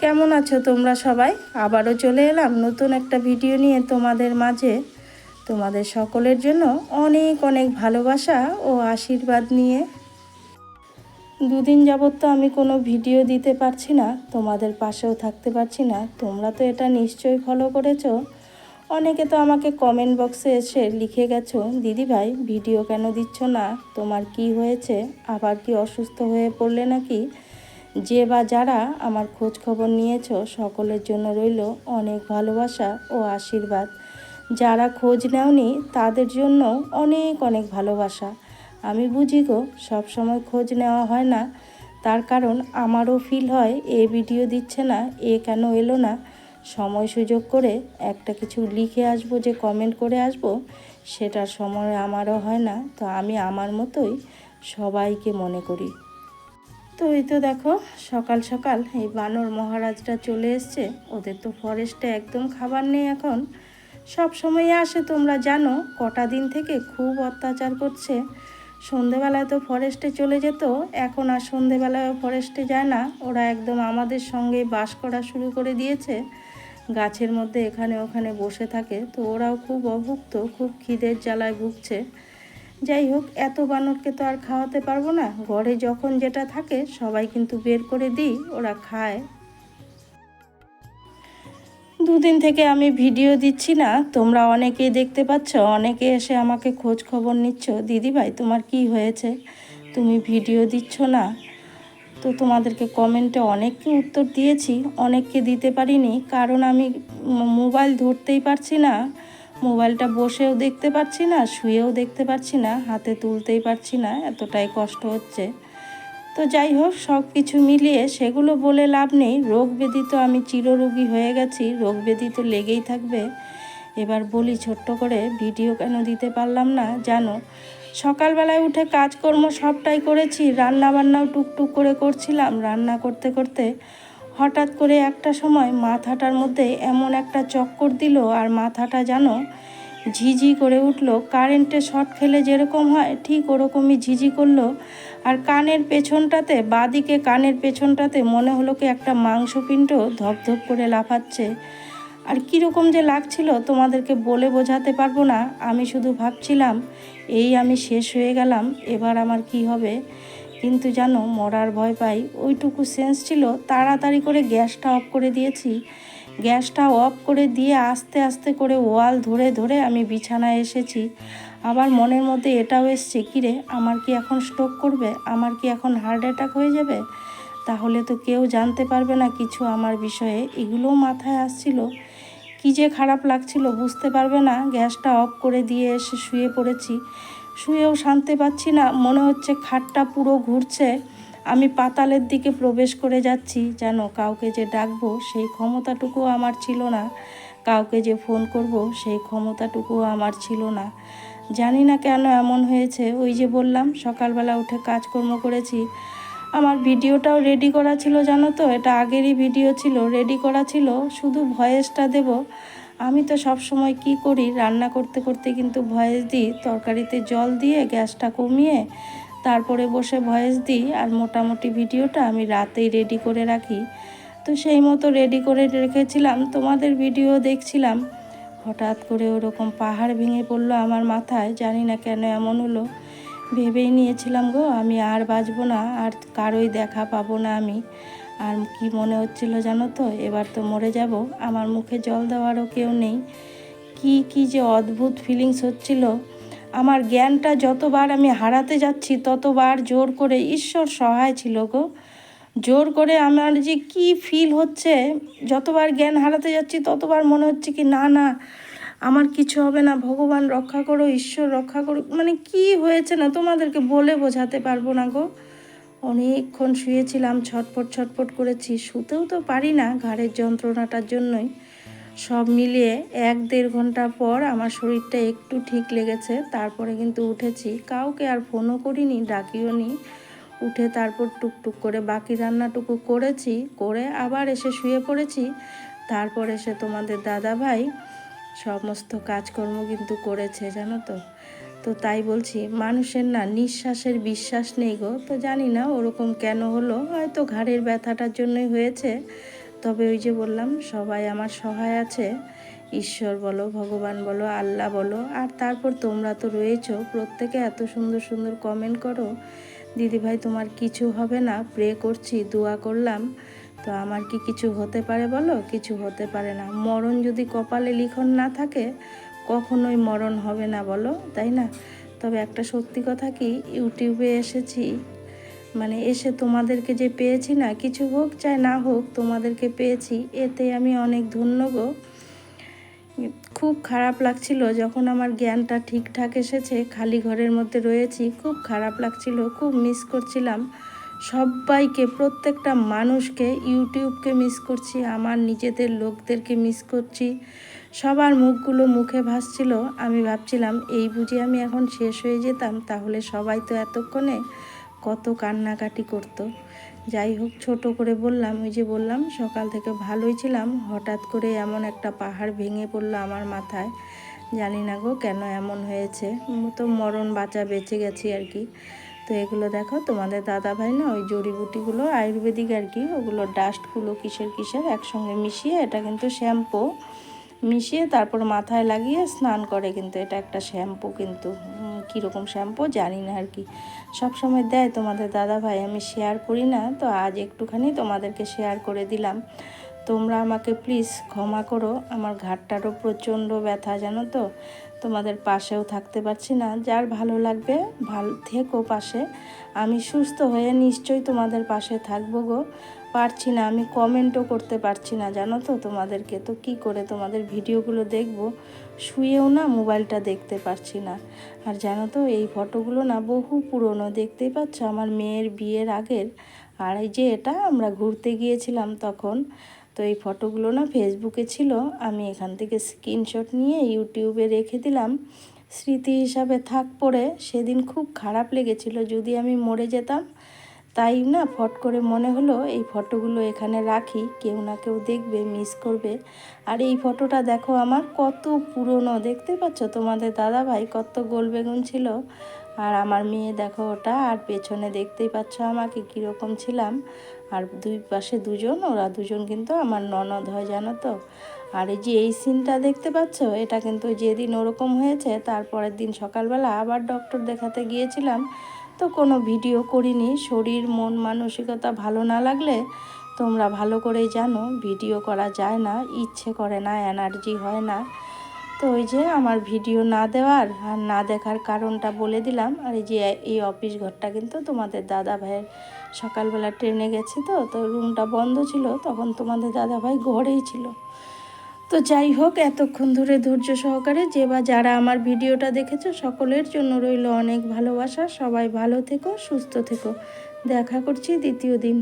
কেমন আছো তোমরা সবাই? আবারও চলে এলাম নতুন একটা ভিডিও নিয়ে তোমাদের মাঝে। তোমাদের সকলের জন্য অনেক অনেক ভালোবাসা ও আশীর্বাদ নিয়ে। দুদিন যাবৎ তো আমি কোনো ভিডিও দিতে পারছি না, তোমাদের পাশেও থাকতে পারছি না। তোমরা তো এটা নিশ্চয়ই ফলো করেছ। অনেকে তো আমাকে কমেন্ট বক্সে এসে লিখে গেছো, দিদি ভাই ভিডিও কেন দিচ্ছ না? তোমার কি হয়েছে? আবার কি অসুস্থ হয়ে পড়লে নাকি? যে বা যারা আমার খোঁজ খবর নিয়েছ, সকলের জন্য রইল অনেক ভালোবাসা ও আশীর্বাদ। যারা খোঁজ নেওনি, তাদের জন্য অনেক অনেক ভালোবাসা। আমি বুঝি গো সবসময় খোঁজ নেওয়া হয় না। তার কারণ আমারও ফিল হয়, এ ভিডিও দিচ্ছে না, এ কেন এলো না। সময় সুযোগ করে একটা কিছু লিখে আসব, যে কমেন্ট করে আসব, সেটার সময় আমারও হয় না। তো আমি আমার মতোই সবাইকে মনে করি। তো এই তো দেখো, সকাল সকাল এই বানর মহারাজটা চলে এসছে। ওদের তো ফরেস্টে একদম খাবার নেই এখন। সব সময় আসে, তোমরা জানো, কটা দিন থেকে খুব অত্যাচার করছে। সন্ধেবেলায় তো ফরেস্টে চলে যেত, এখন আর সন্ধেবেলায় ফরেস্টে যায় না। ওরা একদম আমাদের সঙ্গে বাস করা শুরু করে দিয়েছে। গাছের মধ্যে এখানে ওখানে বসে থাকে। তো ওরাও খুব অভুক্ত, খুব খিদের জ্বালায় ভুগছে। যাই হোক, এত বানরকে তো আর খাওয়াতে পারব না। ঘরে যখন যেটা থাকে, সবাই কিন্তু বের করে দিই, ওরা খায়। দুদিন থেকে আমি ভিডিও দিচ্ছি না, তোমরা অনেকেই দেখতে পাচ্ছ, অনেকে এসে আমাকে খোঁজ খবর নিচ্ছ। দিদি ভাই, তোমার কি হয়েছে? তুমি ভিডিও দিচ্ছ না। তো তোমাদেরকে কমেন্টে অনেককে উত্তর দিয়েছি, অনেককে দিতে পারিনি, কারণ আমি মোবাইল ধরতেই পারছি না। মোবাইলটা বসেও দেখতে পাচ্ছি না, শুয়েও দেখতে পাচ্ছি না, হাতে তুলতেই পারছি না, এতটাই কষ্ট হচ্ছে। তো যাই হোক, সব কিছু মিলিয়ে সেগুলো বলে লাভ নেই। রোগ ব্যাধি তো আমি চিররোগী হয়ে গেছি, রোগ ব্যাধি তো লেগেই থাকবে। এবার বলি ছোট্ট করে, ভিডিও কেন দিতে পারলাম না, জানো? সকালবেলায় উঠে কাজকর্ম সবটাই করেছি রান্না বান্নাও টুকটুক করে করছিলাম। রান্না করতে করতে হঠাৎ করে একটা সময় মাথাটার মধ্যে এমন একটা চক্কর দিল আর মাথাটা যেন ঝিঝি করে উঠল। কারেন্টে শর্ট খেলে যেরকম হয়, ঠিক ওরকমই ঝিঝি করল। আর কানের পেছনটাতে, বাদিকে কানের পেছনটাতে মনে হলো কি একটা মাংসপিণ্ড ধপধপ করে লাফাচ্ছে। আর কীরকম যে লাগছিল তোমাদেরকে বলে বোঝাতে পারব না। আমি শুধু ভাবছিলাম, এই আমি শেষ হয়ে গেলাম, এবার আমার কি হবে? কিন্তু জানো মরার ভয় পাই, ওইটুকু সেন্স ছিল, তাড়াতাড়ি করে গ্যাসটা অফ করে দিয়েছি। গ্যাসটা অফ করে দিয়ে আস্তে আস্তে করে ওয়াল ধরে ধরে আমি বিছানায় এসেছি। আবার মনের মধ্যে এটাও এসছে, কিরে, আমার কি এখন স্ট্রোক করবে? আমার কি এখন হার্ট অ্যাটাক হয়ে যাবে? তাহলে তো কেউ জানতে পারবে না কিছু আমার বিষয়ে। এগুলোও মাথায় আসছিল। কি যে খারাপ লাগছিল, বুঝতে পারবে না। গ্যাসটা অফ করে দিয়ে এসে শুয়ে পড়েছি। শুয়েও শান্তি পাচ্ছি না। মনে হচ্ছে খাটটা পুরো ঘুরছে। আমি পাতালের দিকে প্রবেশ করে যাচ্ছি, যেন কাউকে যে ডাকবো সেই ক্ষমতাটুকু আমার ছিল না। কাউকে যে ফোন করব সেই ক্ষমতাটুকুও আমার ছিল না। জানি না কেন এমন হয়েছে। ওই যে বললাম, সকালবেলা উঠে কাজকর্ম করেছি। আমার ভিডিওটাও রেডি করা ছিল, জানো তো? এটা আগেরই ভিডিও ছিল, রেডি করা ছিল। শুধু ভয়েসটা দেব। আমি তো সব সময় কি করি? রান্না করতে করতে কিন্তু ভয়েস দিই। তরকারিতে জল দিয়ে গ্যাসটা কমিয়ে তারপরে বসে ভয়েস দিই আর মোটামুটি ভিডিওটা আমি রাতেই রেডি করে রাখি। তো সেই মতো রেডি করে রেখেছিলাম। তোমাদের ভিডিও দেখছিলাম। হঠাৎ করে ওরকম পাহাড় ভেঙে পড়ল আমার মাথায়। জানি না কেন এমন হলো। ভেবেই নিয়েছিলাম গো, আমি আর বাঁচবো না, আর কারোই দেখা পাবো না আমি। আর কি মনে হচ্ছিল জানো তো? এবার তো মরে যাব। আমার মুখে জল দেওয়ারও কেউ নেই। কি কি যে অদ্ভুত ফিলিংস হচ্ছিল। আমার জ্ঞানটা যতবার আমি হারাতে যাচ্ছি, ততবার জোর করে ঈশ্বর সহায় ছিল গো। জোর করে আমার যে কি ফিল হচ্ছে, যতবার জ্ঞান হারাতে যাচ্ছি, ততবার মনে হচ্ছে কি না না, আমার কিছু হবে না। ভগবান রক্ষা করো, ঈশ্বর রক্ষা করো। মানে কি হয়েছে না? তোমাদেরকে বলে বোঝাতে পারব না গো। অনেকক্ষণ শুয়েছিলাম ছটপট ছটপট করেছি। শুতেও তো পারি না ঘাড়ের যন্ত্রণাটার জন্যই। সব মিলিয়ে এক দেড় ঘণ্টা পর আমার শরীরটা একটু ঠিক লেগেছে, তারপরে কিন্তু উঠেছি। কাউকে আর ফোনও করিনি, ডাকিও নি। উঠে তারপর টুকটুক করে বাকি রান্নাটুকু করেছি, করে আবার এসে শুয়ে পড়েছি। তারপর এসে তোমাদের দাদা ভাই সমস্ত কাজকর্ম কিন্তু করেছে, জানো তো। তো তাই বলছি, মানুষের না নিঃশ্বাসের বিশ্বাস নেই গো। তো জানি না ওরকম কেন হলো, হয়তো ঘাড়ের ব্যথাটার জন্যই হয়েছে। তবে ওই যে বললাম, সবাই আমার সহায় আছে। ঈশ্বর বলো, ভগবান বলো, আল্লাহ বলো, আর তারপর তোমরা তো রয়েছ। প্রত্যেকে এত সুন্দর সুন্দর কমেন্ট করো। দিদি ভাই তোমার কিছু হবে না? প্রে করছি, দোয়া করলাম। তো আমার কি কিছু হতে পারে বলো? কিছু হতে পারে না। মরণ যদি কপালে লিখন না থাকে কখনোই মরণ হবে না বলো, তাই না? তবে একটা সত্যি কথা কি, ইউটিউবে এসেছি মানে এসে তোমাদেরকে যে পেয়েছি না, কিছু হোক চাই না হোক, তোমাদেরকে পেয়েছি, এতে আমি অনেক ধন্য গো। খুব খারাপ লাগছিল যখন আমার জ্ঞানটা ঠিকঠাক এসেছে, খালি ঘরের মধ্যে রয়েছি, খুব খারাপ লাগছিল, খুব মিস করছিলাম। সবাইকে, প্রত্যেকটা মানুষকে, ইউটিউবকে মিস করছি, আমার নিজেদের লোকদেরকে মিস করছি। সবার মুখগুলো মুখে ভাসছিল, আমি ভাবছিলাম, এই বুঝি আমি এখন শেষ হয়ে যেতাম, তাহলে সবাই তো এতক্ষণে কত কান্নাকাটি করতো। যাই হোক, ছোট করে বললাম, ওই যে বললাম, সকাল থেকে ভালোই ছিলাম, হঠাৎ করে এমন একটা পাহাড় ভেঙে পড়ল আমার মাথায়। জানি না গো কেন এমন হয়েছে, তো মরণ বাঁচা বেঁচে গেছি আর কি। তো এগুলো দেখো, তোমাদের দাদা ভাই না ওই জড়িবুটিগুলো আয়ুর্বেদিক আর কি, ওগুলো ডাস্টগুলো কিসের কিসের একসঙ্গে মিশিয়ে, এটা কিন্তু শ্যাম্পু। মিশিয়ে তারপর মাথায় লাগিয়ে স্নান করে কিন্তু, এটা একটা শ্যাম্পু কিন্তু। কীরকম শ্যাম্পু জানি না আর কি। সব সময় দেয় তোমাদের দাদা ভাই আমি শেয়ার করি না, তো আজ একটুখানি তোমাদেরকে শেয়ার করে দিলাম। তোমরা আমাকে প্লিজ ক্ষমা করো, আমার ঘাটটারও প্রচণ্ড ব্যথা, জানো তো? তোমাদের পাশেও থাকতে পারছি না। যার ভালো লাগবে, ভালো থেকো পাশে। আমি সুস্থ হয়ে নিশ্চয়ই তোমাদের পাশে থাকব গো। পারছি না, আমি কমেন্টও করতে পারছি না, জানো তো তোমাদেরকে। তো কি করে তোমাদের ভিডিওগুলো দেখব? শুয়েও না মোবাইলটা দেখতে পারছি না। আর জানো তো, এই ফটোগুলো না বহু পুরনো। দেখতেই পাচ্ছ আমার মেয়ের বিয়ের আগের। আর এই যে এটা, আমরা ঘুরতে গিয়েছিলাম তখন। তো এই ফটোগুলো না ফেসবুকে ছিল। আমি এখান থেকে স্ক্রিনশট নিয়ে ইউটিউবে রেখে দিলাম। স্মৃতি হিসাবে থাক পড়ে, সেদিন খুব খারাপ লেগেছিল। যদি আমি মরে যেতাম, তাই না ফট করে মনে হলো, এই ফটোগুলো এখানে রাখি, কেউ না কেউ দেখবে মিস করবে। আর এই ফটোটা দেখো আমার কত পুরনো, দেখতে পাচ্ছ? তোমাদের দাদা ভাই কত গোল বেগুন ছিল। আর আমার মেয়ে দেখো ওটা, আর পেছনে দেখতেই পাচ্ছ আমাকে কীরকম ছিলাম। আর দুই পাশে দুজন, ওরা দুজন কিন্তু আমার ননদ হয়, জানো তো। আর এই যে এই সিনটা দেখতে পাচ্ছ, এটা কিন্তু যেদিন ওরকম হয়েছে, তারপরের দিন সকালবেলা আবার ডক্টর দেখাতে গিয়েছিলাম। তো কোনো ভিডিও করিনি, শরীর, মন মানসিকতা ভালো না লাগলে তোমরা ভালো করেই জানো ভিডিও করা যায় না, ইচ্ছে করে না এনার্জি হয় না। তো ওই যে আমার ভিডিও না দেওয়ার আর না দেখার কারণটা বলে দিলাম। আর এই যে এই অফিস ঘরটা কিন্তু তোমাদের দাদা ভাইয়ের সকালবেলা ট্রেনে গেছি তো তো রুমটা বন্ধ ছিল, তখন তোমাদের দাদা ভাই ঘরেই ছিল। তো যাই হোক, এতক্ষণ ধরে ধৈর্য সহকারে যে বা যারা আমার ভিডিওটা দেখেছ, সকলের জন্য রইল অনেক ভালোবাসা। সবাই ভালো থেকো, সুস্থ থেকো। দেখা করছি দ্বিতীয় দিন।